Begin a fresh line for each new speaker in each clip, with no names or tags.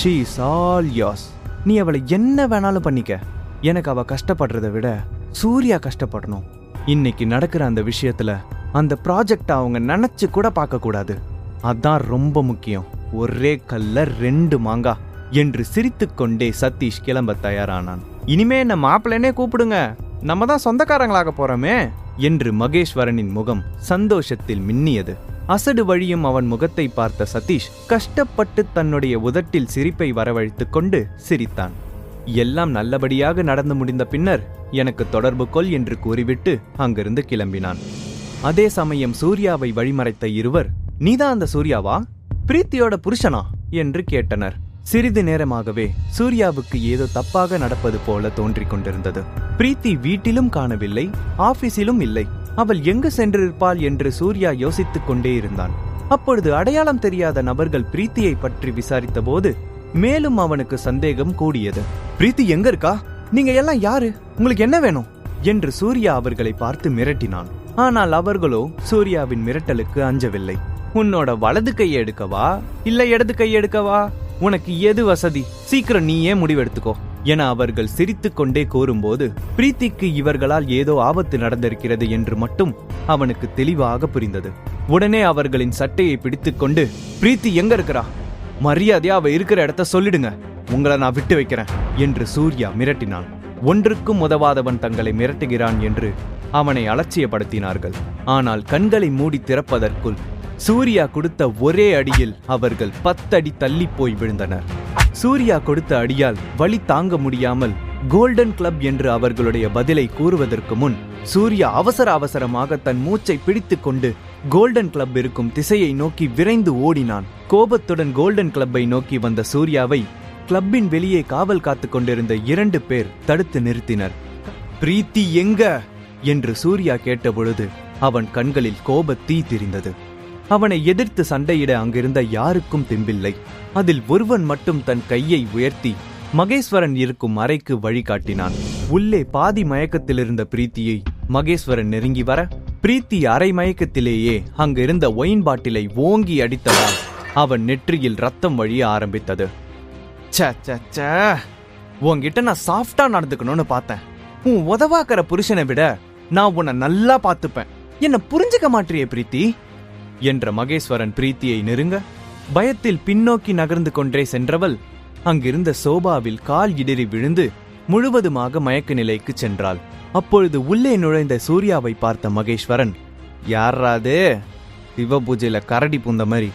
She is all யாஸ் நீ அவளை என்ன வேணாலும் பண்ணிக்க. எனக்கு அவள் கஷ்டப்படுறதை விட சூர்யா கஷ்டப்படணும். இன்னைக்கு நடக்கிற அந்த விஷயத்துல அந்த ப்ராஜெக்ட் அவங்க நினைச்சு கூட பார்க்க கூடாது. அதான் ரொம்ப முக்கியம். ஒரே கல்ல ரெண்டு மாங்கா என்று சிரித்துக்கொண்டே சதீஷ் கிளம்ப தயாரானான். இனிமே என்ன மாப்பிள்ளனே கூப்பிடுங்க. நம்ம தான் சொந்தக்காரங்களாக போறோமே என்று மகேஸ்வரனின் முகம் சந்தோஷத்தில் மின்னியது. அசடு வழியும் அவன் முகத்தை பார்த்த சதீஷ் கஷ்டப்பட்டு தன்னுடைய உதட்டில் சிரிப்பை வரவழைத்துக் கொண்டு சிரித்தான். எல்லாம் நல்லபடியாக நடந்து முடிந்த பின்னர் எனக்கு தொடர்பு கொள் என்று கூறிவிட்டு அங்கிருந்து கிளம்பினான். அதே சமயம் சூர்யாவை வழிமறைத்த இருவர் நீதான் அந்த சூர்யாவா? பிரீத்தியோட புருஷனா? என்று கேட்டனர். சிறிது நேரமாகவே சூர்யாவுக்கு ஏதோ தப்பாக நடப்பது போல தோன்றிக் கொண்டிருந்தது. பிரீத்தி வீட்டிலும் காணவில்லை ஆபீஸிலும் இல்லை. அவள் எங்கு சென்றிருப்பாள் என்று சூர்யா யோசித்துக் கொண்டே இருந்தான். அப்பொழுது அடையாளம் தெரியாத நபர்கள் பிரீத்தியை பற்றி விசாரித்தபோது மேலும் அவனுக்கு சந்தேகம் கூடியது. பிரீத்தி எங்க இருக்கா? நீங்க எல்லாம் யாரு? உங்களுக்கு என்ன வேணும்? என்று சூர்யா அவர்களை பார்த்து மிரட்டினான். ஆனால் அவர்களோ சூர்யாவின் மிரட்டலுக்கு அஞ்சவில்லை. உன்னோட வலது கையை எடுக்கவா? இல்ல இடது கையை எடுக்கவா? உனக்கு எது வசதி? சீக்கிரம் நீயே முடிவெடுத்துக்கோ. என அவர்கள் சிரித்துக்கொண்டே கோரும்போது கூறும்போது பிரீத்திக்கு இவர்களால் ஏதோ ஆபத்து நடந்திருக்கிறது என்று மட்டும் அவனுக்கு தெளிவாக புரிந்தது. உடனே அவர்களின் சட்டையை பிடித்துக்கொண்டு பிரீத்தி எங்க இருக்கிறா? மரியாதையா அவ இருக்கிற இடத்த சொல்லிடுங்க. உங்களை நான் விட்டு வைக்கிறேன் என்று சூர்யா மிரட்டினான் ஒன்றுக்கும் உதவாதவன் தங்களை மிரட்டுகிறான் என்று அவனை அலட்சியப்படுத்தினார்கள். ஆனால் கண்களை மூடி திறப்பதற்குள் சூர்யா கொடுத்த ஒரே அடியில் அவர்கள் பத்தடி தள்ளி போய் விழுந்தனர். சூர்யா கொடுத்த அடியால் வழி தாங்க முடியாமல் கோல்டன் கிளப் என்று அவர்களுடைய பதிலை கூறுவதற்கு முன் சூர்யா அவசர அவசரமாக தன் மூச்சை பிடித்துக்கொண்டு கோல்டன் கிளப் இருக்கும் திசையை நோக்கி விரைந்து ஓடினான். கோபத்துடன் கோல்டன் கிளப்பை நோக்கி வந்த சூர்யாவை கிளப்பின் வெளியே காவல் காத்துக் கொண்டிருந்த இரண்டு பேர் தடுத்து நிறுத்தினர். பிரீத்தி எங்க? என்று சூர்யா கேட்டபொழுது அவன் கண்களில் கோபத் தீ தெரிந்தது. அவனை எதிர்த்து சண்டையிட அங்கிருந்த யாருக்கும் தெம்பில்லை. அதில் ஒருவன் மட்டும் தன் கையை உயர்த்தி மகேஸ்வரன் இருக்கும் அறைக்கு வழிகாட்டினான் உள்ளே பாதி மயக்கத்தில் இருந்த பிரீத்தியை மகேஸ்வரன் நெருங்கி வர பிரீத்தி அரை மயக்கத்திலேயே அங்கிருந்த ஒயின் பாட்டிலை ஓங்கி அடித்ததால் அவன் நெற்றியில் ரத்தம் வழிய ஆரம்பித்தது. ச்சே, ச்சே, உன்கிட்ட நான் சாஃப்டா நடந்துக்கணும்னு பார்த்தேன். உன் உதவாக்கிற புருஷனை விட நான் உன்னை நல்லா பார்த்துப்பேன். என்ன புரிஞ்சுக்க மாட்டியே பிரீத்தி? என்ற மகேஸ்வரன் பிரீத்தியை நெருங்க பயத்தில் பின்னோக்கி நகர்ந்து கொண்டே சென்றவள் அங்கிருந்த சோபாவில் கால் இடறி விழுந்து முழுவதுமாக மயக்க நிலைக்கு சென்றாள். அப்பொழுது உள்ளே நுழைந்த சூர்யாவை பார்த்த மகேஸ்வரன் யாராது சிவ பூஜையில கரடி பூந்த மாதிரி.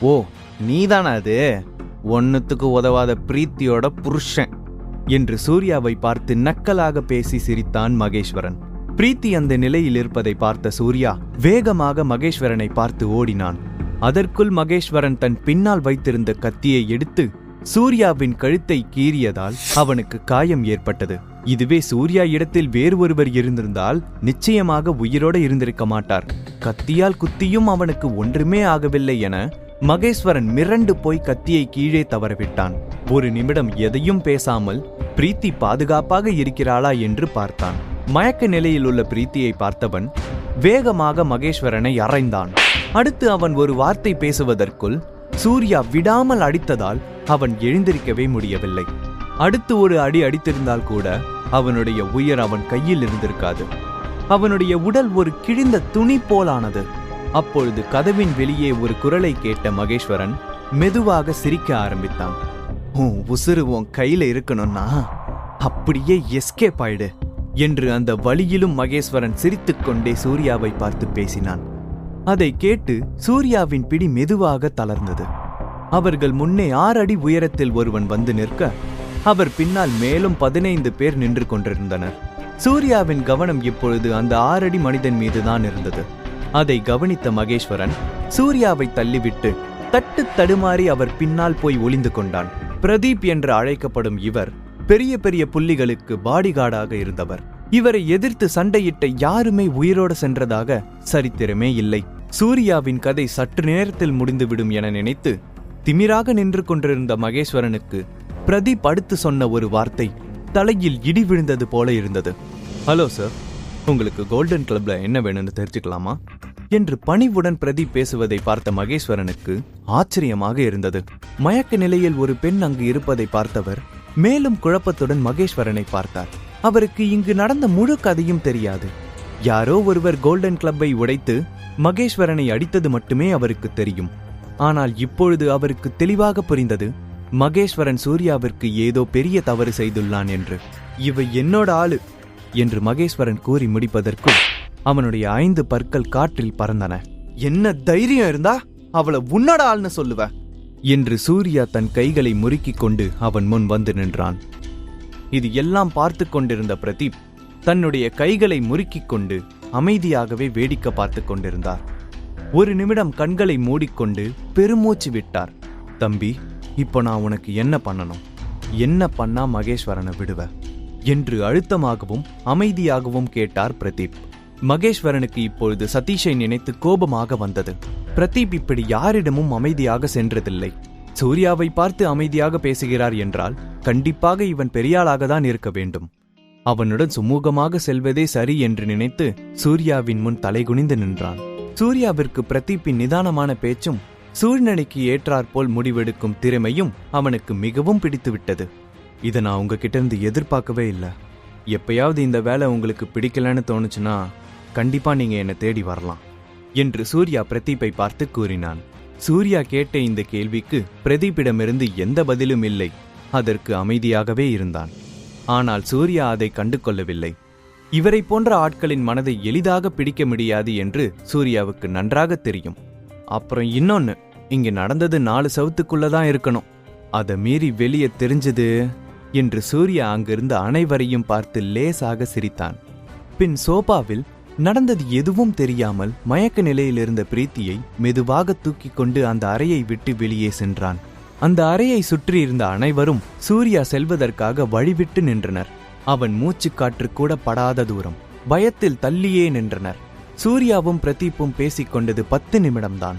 ஓ நீதானா அது? ஒன்னுத்துக்கு உதவாத பிரீத்தியோட புருஷன். என்று சூர்யாவை பார்த்து நக்கலாக பேசி சிரித்தான் மகேஸ்வரன். பிரீத்தி அந்த நிலையில் இருப்பதை பார்த்த சூர்யா வேகமாக மகேஸ்வரனை பார்த்து ஓடினான். அதற்குள் மகேஸ்வரன் தன் பின்னால் வைத்திருந்த கத்தியை எடுத்து சூர்யாவின் கழுத்தை கீறியதால் அவனுக்கு காயம் ஏற்பட்டது. இதுவே சூர்யா இடத்தில் வேறு ஒருவர் இருந்திருந்தால் நிச்சயமாக உயிரோட இருந்திருக்க மாட்டார். கத்தியால் குத்தியும் அவனுக்கு ஒன்றுமே ஆகவில்லை என மகேஸ்வரன் மிரண்டு போய் கத்தியை கீழே தவறவிட்டான். ஒரு நிமிடம் எதையும் பேசாமல் பிரீத்தி பாதுகாப்பாக இருக்கிறாளா என்று பார்த்தான். மயக்க நிலையில் உள்ள பிரீத்தியை பார்த்தவன் வேகமாக மகேஸ்வரனை அறைந்தான். அடுத்து அவன் ஒரு வார்த்தை பேசுவதற்குள் சூர்யா விடாமல் அடித்ததால் அவன் எழுந்திருக்கவே முடியவில்லை. அடுத்து ஒரு அடி அடித்திருந்தால் கூட அவனுடைய உயர் அவன் கையில் இருந்திருக்காது. அவனுடைய உடல் ஒரு கிழிந்த துணி போலானது. அப்பொழுது கதவின் வெளியே ஒரு குரலை கேட்ட மகேஸ்வரன் மெதுவாக சிரிக்க ஆரம்பித்தான். உன் உசுறு உன் கையில இருக்கணும்னா அப்படியே எஸ்கேப் ஆயிடு. என்று அந்த வழியிலும் மகேஸ்வரன் சிரித்துக்கொண்டே சூர்யாவை பார்த்து பேசினான். அதை கேட்டு சூர்யாவின் பிடி மெதுவாக தளர்ந்தது. அவர்கள் முன்னே ஆறடி உயரத்தில் ஒருவன் வந்து நிற்க அவர் பின்னால் மேலும் பதினைந்து பேர் நின்று கொண்டிருந்தனர். சூர்யாவின் கவனம் இப்பொழுது அந்த ஆறடி மனிதன் மீதுதான் இருந்தது. அதை கவனித்த மகேஸ்வரன் சூர்யாவை தள்ளிவிட்டு தட்டு தடுமாறி அவர் பின்னால் போய் ஒளிந்து கொண்டான். பிரதீப் என்று அழைக்கப்படும் இவர் பெரிய பெரிய புள்ளிகளுக்கு பாடிகார்டாக இருந்தவர். இவரை எதிர்த்து சண்டையிட்ட யாருமே உயிரோடு சென்றதாக சரித்திரமே இல்லை. சூர்யாவின் கதை சற்று நேரத்தில் முடிந்துவிடும் என நினைத்து திமிராக நின்று கொண்டிருந்த மகேஸ்வரனுக்கு பிரதீப் அடுத்து சொன்ன ஒரு வார்த்தை தலையில் இடி விழுந்தது போல இருந்தது. Hello sir. உங்களுக்கு கோல்டன் கிளப்ல என்ன வேணும்னு தெரிஞ்சுக்கலாமா? என்று பணிவுடன் பிரதீப் பேசுவதை பார்த்த மகேஸ்வரனுக்கு ஆச்சரியமாக இருந்தது. மயக்க நிலையில் ஒரு பெண் அங்கு இருப்பதை பார்த்தவர் மேலும் குழப்பத்துடன் மகேஸ்வரனை பார்த்தார். அவருக்கு இங்கு நடந்த முழு கதையும் தெரியாது. யாரோ ஒருவர் கோல்டன் கிளப்பை உடைத்து மகேஸ்வரனை அடித்தது மட்டுமே அவருக்கு தெரியும். ஆனால் இப்பொழுது அவருக்கு தெளிவாக புரிந்தது மகேஸ்வரன் சூர்யாவிற்கு ஏதோ பெரிய தவறு செய்துள்ளான் என்று. இவை என்னோட ஆளு என்று மகேஸ்வரன் கூறி முடிப்பதற்குள் அவனுடைய ஐந்து பற்கள் காற்றில் பறந்தன. என்ன தைரியம் இருந்தா அவளை உன்னோட ஆள்னு சொல்லுவ. என்று சூர்யா தன் கைகளை முறுக்கிக் கொண்டு அவன் முன் வந்து நின்றான். இது எல்லாம் பார்த்து கொண்டிருந்த பிரதீப் தன்னுடைய கைகளை முறுக்கிக் கொண்டு அமைதியாகவே வேடிக்கை பார்த்து கொண்டிருந்தார். ஒரு நிமிடம் கண்களை மூடிக்கொண்டு பெருமூச்சு விட்டார். தம்பி இப்போ நான் உனக்கு என்ன பண்ணணும்? என்ன பண்ணா மகேஸ்வரனை விடுவ? என்று அழுத்தமாகவும் அமைதியாகவும் கேட்டார் பிரதீப். மகேஸ்வரனுக்கு இப்பொழுது சதீஷை நினைத்து கோபமாக வந்தது. பிரதீப் இப்படி யாரிடமும் அமைதியாக சென்றதில்லை. சூர்யாவை பார்த்து அமைதியாக பேசுகிறார் என்றால் கண்டிப்பாக இவன் பெரியாளாக தான் இருக்க வேண்டும். அவனுடன் சுமூகமாக செல்வதே சரி என்று நினைத்து சூர்யாவின் முன் தலைகுனிந்து நின்றான். சூர்யாவிற்கு பிரதீப்பின் நிதானமான பேச்சும் சூழ்நிலைக்கு ஏற்றாற்போல் முடிவெடுக்கும் திறமையும் அவனுக்கு மிகவும் பிடித்துவிட்டது. இதை நான் உங்ககிட்ட இருந்து எதிர்பார்க்கவே இல்லை. எப்பயாவது இந்த வேலை உங்களுக்கு பிடிக்கலன்னு தோணுச்சுன்னா கண்டிப்பா நீங்க என்னை தேடி வரலாம் என்று சூர்யா பிரதீப்பை பார்த்து கூறினான். சூர்யா கேட்ட இந்த கேள்விக்கு பிரதீப்பிடமிருந்து எந்த பதிலும் இல்லை. அதற்கு அமைதியாகவே இருந்தான். ஆனால் சூர்யா அதை கண்டு கொள்ளவில்லை இவரை போன்ற ஆட்களின் மனதை எளிதாக பிடிக்க முடியாது என்று சூர்யாவுக்கு நன்றாக தெரியும். அப்புறம் இன்னொன்னு இங்க நடந்தது நாலு சவுத்துக்குள்ளதான் இருக்கணும். அதை மீறி வெளியே தெரிஞ்சது என்று சூர்யா அங்கிருந்த அனைவரையும் பார்த்து லேசாக சிரித்தான். பின் சோபாவில் நடந்தது எதுவும் தெரியாமல் மயக்க நிலையில் இருந்த பிரீத்தியை மெதுவாக தூக்கி கொண்டு அந்த அறையை விட்டு வெளியே சென்றான். அந்த அறையை சுற்றி இருந்த அனைவரும் சூர்யா செல்வதற்காக வழிவிட்டு நின்றனர். அவன் மூச்சுக்காற்று கூட படாத தூரம். பயத்தில் தள்ளியே நின்றனர். சூர்யாவும் பிரதீப்பும் பேசிக் கொண்டது பத்து நிமிடம்தான்.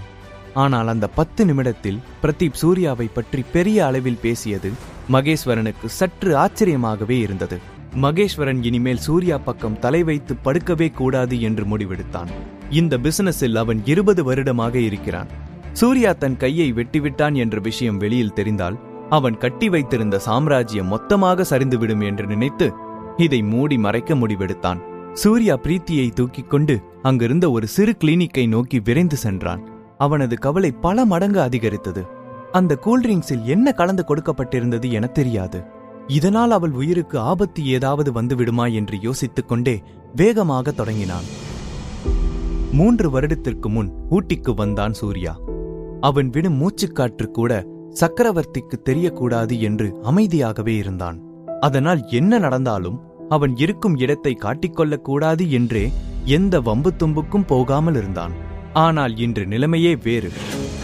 ஆனால் அந்த பத்து நிமிடத்தில் பிரதீப் சூர்யாவை பற்றி பெரிய அளவில் பேசியது மகேஸ்வரனுக்கு சற்று ஆச்சரியமாகவே இருந்தது. மகேஸ்வரன் இனிமேல் சூர்யா பக்கம் தலை வைத்து படுக்கவே கூடாது என்று முடிவெடுத்தான். இந்த பிசினஸில் அவன் இருபது வருடமாக இருக்கிறான். சூர்யா தன் கையை வெட்டிவிட்டான் என்ற விஷயம் வெளியில் தெரிந்தால் அவன் கட்டி வைத்திருந்த சாம்ராஜ்யம் மொத்தமாக சரிந்துவிடும் என்று நினைத்து இதை மூடி மறைக்க முடிவெடுத்தான். சூர்யா பிரீத்தியை தூக்கிக் கொண்டு அங்கிருந்த ஒரு சிறு கிளினிக்கை நோக்கி விரைந்து சென்றான். அவனது கவலை பல மடங்கு அதிகரித்தது. அந்த கூல்ட்ரிங்க்ஸில் என்ன கலந்து கொடுக்கப்பட்டிருந்தது என தெரியாது. இதனால் அவள் உயிருக்கு ஆபத்து ஏதாவது வந்துவிடுமா என்று யோசித்துக் கொண்டே வேகமாக தொடங்கினான். மூன்று வருடத்திற்கு முன் ஊட்டிக்கு வந்தான் சூர்யா. அவன் விடும் மூச்சுக்காற்று கூட சக்கரவர்த்திக்கு தெரியக்கூடாது என்று அமைதியாகவே இருந்தான். அதனால் என்ன நடந்தாலும் அவன் இருக்கும் இடத்தை காட்டிக்கொள்ளக்கூடாது என்றே எந்த வம்பு தும்புக்கும் போகாமல் இருந்தான். ஆனால் இன்று நிலைமையே வேறு.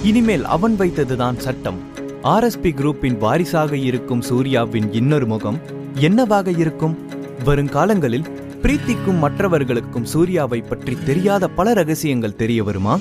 இனிமேல் அவன் வைத்ததுதான் சட்டம். ஆர்எஸ்பி குரூப்பின் வாரிசாக இருக்கும் சூர்யாவின் இன்னொரு முகம் என்னவாக இருக்கும்? வருங்காலங்களில் பிரீத்திக்கும் மற்றவர்களுக்கும் சூர்யாவை பற்றி தெரியாத பல ரகசியங்கள் தெரிய வருமா?